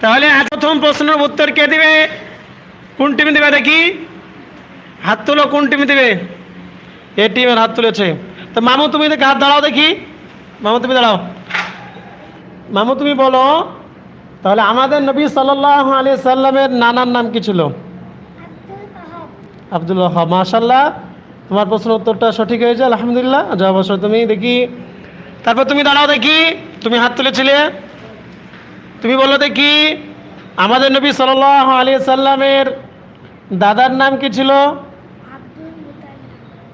তাহলে প্রথম প্রশ্নের উত্তর কে দিবে? কোন টিম দিবে দেখি। হাত তুলো কোন টিম দিবে? এ টিমের হাত তুলেছে। তো মামু, তুমি দেখি হাত দাঁড়াও দেখি। মামু, তুমি দাঁড়াও। মামু, তুমি বলো, তাহলে আমাদের নবী সাল্লাহ আলি সাল্লামের নানার নাম কি ছিল? আব্দুল ওয়াহাব মাশাল্লাহ তোমার প্রশ্ন উত্তরটা সঠিক হয়েছে, আলহামদুলিল্লাহ। যা অবশ্য তুমি দেখি। তারপর তুমি দাঁড়াও দেখি। তুমি হাত তুলেছিলে। তুমি বলো দেখি আমাদের নবী সাল্লাহ আলী সাল্লামের দাদার নাম কি ছিল?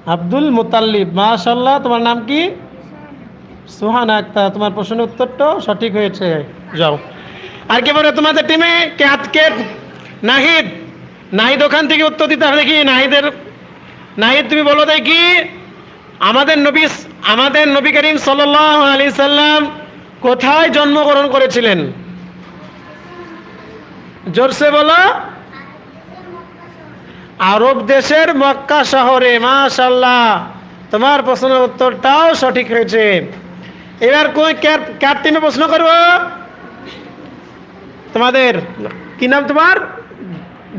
আব্দুল মুতাল্লিব মাশাল্লাহ তোমার নাম কি? সুহান আক্তার। তোমার প্রশ্নের উত্তরটাও সঠিক হয়েছে। যাও। আর কে বলে তোমাদের টিমে কে কে নাহিদ? নাহিদ ওখান থেকে উত্তর দিতে হবে। দেখি নাহিদের নাহিদ তুমি বলো দেখি আমাদের নবী আমাদের নবী করিম সাল্লাহ আলি সাল্লাম কোথায় জন্মগ্রহণ করেছিলেন? জোরসে বলো। আরব দেশের মক্কা শহরে মাশাল্লাহ তোমার প্রশ্নের উত্তরটাও সঠিক হয়েছে। এবার কই কার- টিমে প্রশ্ন করব? তোমাদের, কি নাম তোমার?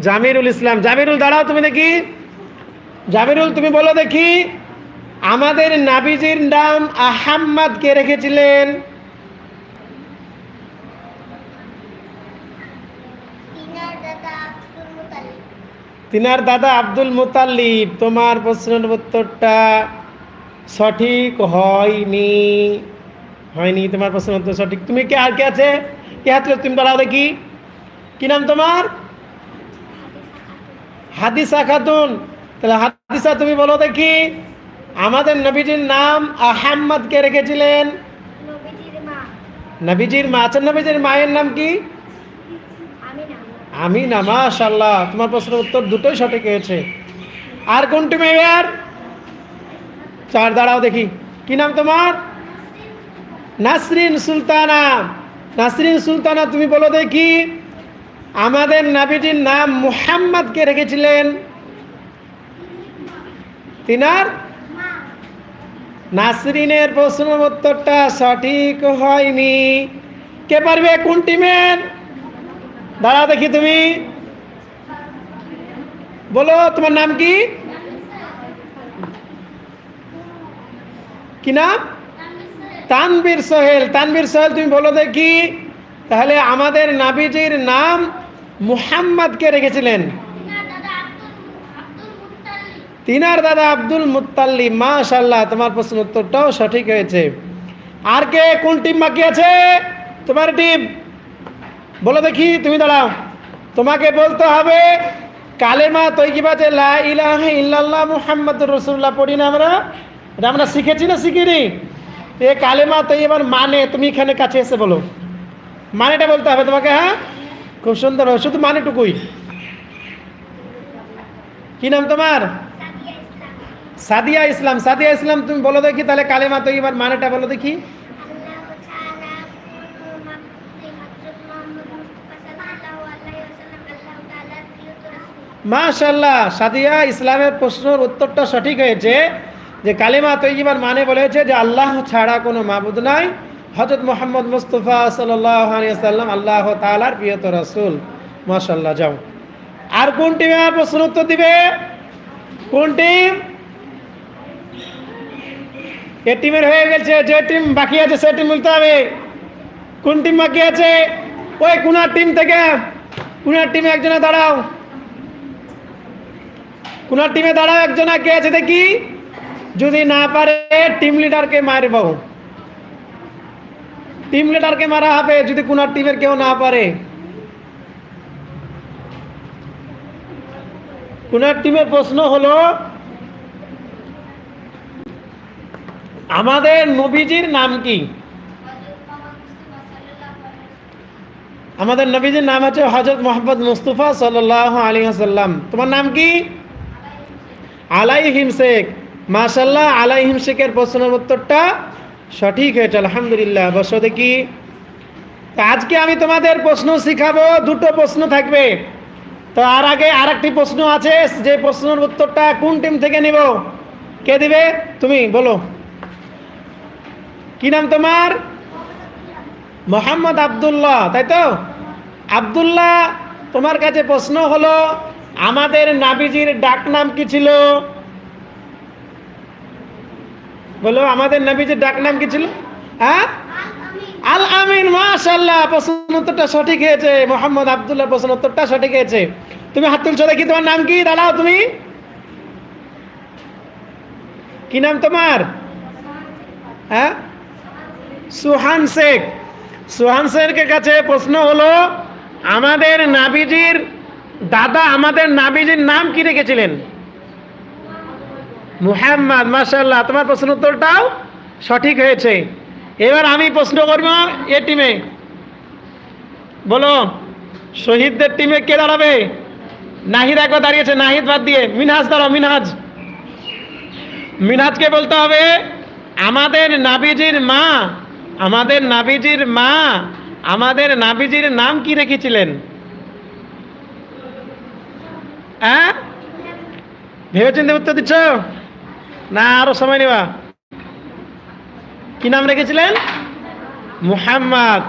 জামিরুল ইসলাম। জামিরুল, দাঁড়াও তুমি দেখি। জামিরুল, তুমি বলো দেখি। আমাদের নাবিজির নাম আহাম্মদ কে রেখেছিলেন? তিনার দাদা আব্দুল মুতাল্লিব তোমার প্রশ্নের উত্তরটা সঠিক হয়নি। হয়নি তোমার প্রশ্নের উত্তর সঠিক। তুমি কে আর কে আছে? কে হাত তুমি দাঁড়াও দেখি। কি নাম তোমার? হাদিসা খাতুন। তাহলে হাদিসা তুমি বলো দেখি। আমাদের নবীজির নাম আহাম্মদ কে রেখেছিলেন? নবীজির মা। আচ্ছা নবীজির মায়ের নাম কি? আমি না মাশাল্লাহ তোমার প্রশ্নের উত্তর দুটোই সঠিক হয়েছে। আর কোন টিমে আর চার, দাঁড়াও দেখি। কি নাম তোমার? নাসরিন সুলতানা। নাসরিন সুলতানা, তুমি বলো দেখি। আমাদের নাবিজির নাম মুহাম্মদ কে রেখেছিলেন? তিনার? নাসরিনের প্রশ্নের উত্তরটা সঠিক হয়নি। কে পারবে কোন টিমের দাঁড়া দেখি তুমি। বলো, তোমার নাম কি? কি নাম? তানবীর সোহেল। তানবীর সোহেল, তুমি বলো দেখি। তাহলে আমাদের নাবিজির নাম মুহাম্মদকে রেখেছিলেন। তিনার দাদা আব্দুল মুত্তাল্লি। মাশাল্লাহ তোমার প্রশ্ন উত্তরটাও সঠিক হয়েছে। আর কে? কোন টিম বাকি আছে? তোমার টিম। বলো দেখি, তুমি দাঁড়াও। তোমাকে বলতে হবে, কালেমা যে লা ইলাহা ইল্লাল্লাহ মুহাম্মাদুর রাসূলুল্লাহ পড়ি না আমরা? এটা আমরা শিখেছি না শিখিনি? এ কালেমা তৈবার মানে তুমি এখানে কাছে এসে বলো। মানেটা বলতে হবে তোমাকে হ্যাঁ? খুব সুন্দর হবে, শুধু মানেটুকুই। কি নাম তোমার? সাদিয়া ইসলাম। সাদিয়া ইসলাম তুমি বলো দেখি তাহলে কালেমা তৈবার মানেটা বলো দেখি। মাশাল্লাহ সাদিয়া, ইসলামের প্রশ্নের উত্তরটা সঠিক হয়েছে যে কালিমা তৈজিবার মানে বলেছে যে আল্লাহ ছাড়া কোনো মাবুদ নাই। হজরত মোহাম্মদ মুস্তফা সাল্লাম আল্লাহ তালার প্রিয়ত রাসুল। মাশাল্লাহ যাও। আর কোন টিমে প্রশ্ন উত্তর দিবে? কোন টিম এ টিমের হয়ে গেছে, যে টিম বাকি আছে সে টিম বলতে হবে। কোন টিম বাকি আছে? ওই কুনার টিম থেকে। কুনার টিমে একজনে দাঁড়াও। কোন টিমে দাঁড়াও, একজন কে আছে, দেখি। যদি না পারে টিম লিডারকে মারব। টিম লিডারকে মারা হবে, যদি কোন টিমের কেউ না পারে। কোন টিমের প্রশ্ন হলো, আমাদের নবীজির নাম কি? আমাদের নবীজির নাম আছে হজরত মোহাম্মদ মুস্তফা সাল্লাহ আলী হাসাল্লাম তোমার নাম কি? আলাইহিম শেখ। মাশাল্লাহ আলাইহিম শেখের প্রশ্নের উত্তরটা সঠিক হয়েছে, আলহামদুলিল্লাহ। বস দেখি। আজকে আমি তোমাদের প্রশ্ন শিখাবো, দুটো প্রশ্ন থাকবে। তো আর আগে আর একটি প্রশ্ন আছে, যে প্রশ্নের উত্তরটা কোন টিম থেকে নিব? কে দিবে? তুমি, বলো। কি নাম তোমার? মোহাম্মদ আবদুল্লাহ, তাই তো? আব্দুল্লাহ, তোমার কাছে প্রশ্ন হলো আমাদের নাবিজির ডাক নাম কি ছিল? বলো, আমাদের নাবিজির ডাক নাম কি ছিল? হ্যাঁ? আল আমিন মাশাল্লাহ প্রশ্ন উত্তরটা সঠিক হয়েছে। মোহাম্মদ আব্দুল্লাহ প্রশ্ন উত্তরটা সঠিক হয়েছে। তুমি হাত তুলছো দেখি তোমার নাম কি? দাঁড়াও তুমি। কি নাম তোমার? হ্যাঁ? সুহান শেখ। সুহান শেখের কাছে প্রশ্ন হলো, আমাদের নাবিজির দাদা, আমাদের নাবিজির নাম কি রেখেছিলেন? মুহাম্মদ মাশাল্লাহ তোমার প্রশ্ন উত্তরটাও সঠিক হয়েছে। এবার আমি প্রশ্ন করব এ টিমে। বলো, শহীদদের টিমে কে দাঁড়াবে? নাহিদ একবার দাঁড়িয়েছে, নাহিদ বাদ দিয়ে। মিনহাজ দাঁড়াও, মিনহাজ। মিনহাজকে বলতে হবে, আমাদের নাবিজির মা, আমাদের নাবিজির মা, আমাদের নাবিজির নাম কি রেখেছিলেন? হ্যাঁ? ভেবেচিন্তে উত্তর দিচ্ছ? না, আরও সময় নেবা। কি নাম রেখেছিলেন? মুহাম্মদ।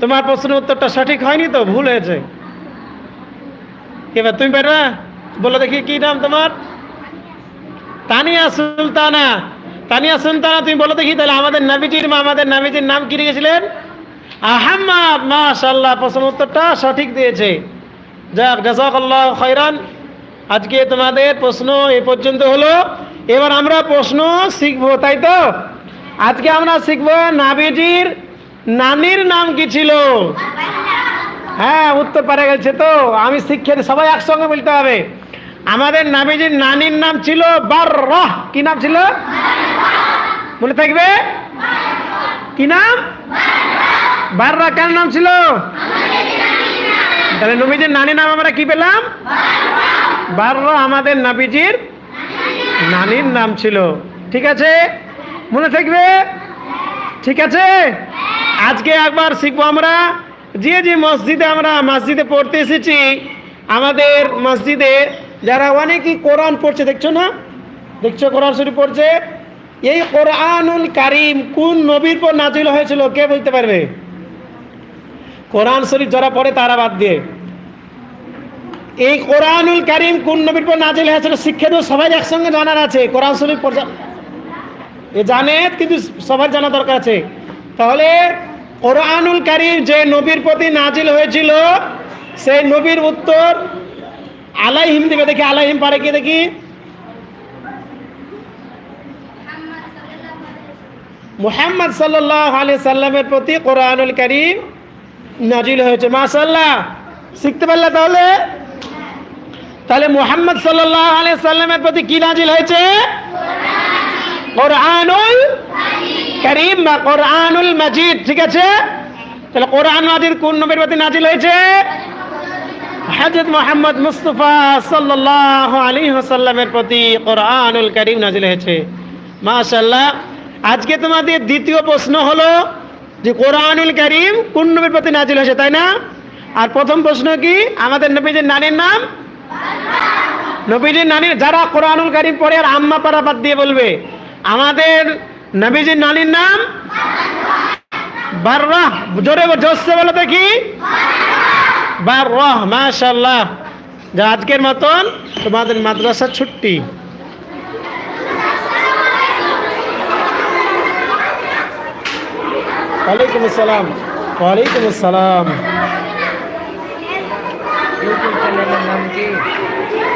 তোমার প্রশ্নের উত্তরটা সঠিক হয়নি তো, ভুল হয়েছে। এবার তুমি পারবা? বলো দেখি কি নাম তোমার? তানিয়া সুলতানা। তানিয়া সুলতানা, তুমি বলো দেখি, তাহলে আমাদের নাবিজির মা, আমাদের নাবিজির নাম কি রেখেছিলেন? আহাম্মদ মাশাল্লাহ প্রশ্ন উত্তরটা সঠিক দিয়েছে। যাক জাজাক আল্লাহ খৈরান আজকে তোমাদের প্রশ্ন এ পর্যন্ত হলো। এবার আমরা প্রশ্ন শিখব, তাই তো? আজকে আমরা শিখব নাবিজির নানির নাম কি ছিল? হ্যাঁ উত্তর পারে গেছে তো। আমি শিক্ষা সবাই একসঙ্গে বলতে হবে। আমাদের নাবিজির নানির নাম ছিল বার বাররাহ। কি নাম ছিল? মনে থাকবে? কি নাম? বাররা কার নাম ছিল? তাহলে নবীজির নানি নাম আমরা কি পেলাম? বাররা আমাদের নাবিজির নানির নাম ছিল। ঠিক আছে? মনে থাকবে? ঠিক আছে? আজকে একবার শিখব আমরা। যে যে মসজিদে আমরা মসজিদে পড়তে এসেছি, আমাদের মসজিদে যারা অনেকেই কোরআন পড়ছে, দেখছ না? দেখছ কোরআন শরীফ পড়ছে? এই কোরআনুল কারিম কোন নবীর পর নাজিল হয়েছিল, কে বলতে পারবে? কোরআন শরীফ যারা পড়ে তারা বাদ দিয়ে। এই কোরআনুল কারিম কোন নবীর পর নাজিল হয়েছিল শিক্ষা দেবো সবাই একসঙ্গে জানার আছে। কোরআন শরীফ এ জানে, কিন্তু সবার জানা দরকার আছে। তাহলে কোরআনুল কারিম যে নবীর প্রতি নাজিল হয়েছিল, সেই নবীর উত্তর আলাইহিম দিবে। দেখি, আলাইহিম পারে কি দেখি? মুহাম্মদ সাল্লাহ আলি সাল্লামের প্রতি কোরআনুল কারিম নাজিল হয়েছে মাশাল্লাহ শিখতে পারলে তাহলে? তাহলে মুহাম্মদ সাল্লাহ আলি সাল্লামের প্রতি কি নাজিল হয়েছে? কোরআনুল করিম বা কোরআনুল মাজিদ, ঠিক আছে? তাহলে কোরআন মাজিদ কোন নবীর প্রতি নাজিল হয়েছে? হজরত মোহাম্মদ মুস্তফা সাল্লাহ আলী হাসাল্লামের প্রতি কোরআনুল করিম নাজিল হয়েছে। মাশাল্লাহ আজকে তোমাদের দ্বিতীয় প্রশ্ন হলো যে কোরআনুল করিম কোন নবীর প্রতি নাজিল হয়েছে, তাই না? আর প্রথম প্রশ্ন কি? আমাদের নবীজির নানির নাম? নবীজির নানির, যারা কোরআনুল কারিম পড়ে আর আম্মা বাদ দিয়ে বলবে, আমাদের নবীজির নানির নাম? বাররাহ। জোরে জোসে বলো দেখি। বাররাহ মাশাল্লাহ যা আজকের মতন তোমাদের মাদ্রাসা ছুট্টি ওয়ালাইকুম আসসালাম। ওয়ালাইকুম আসসালাম।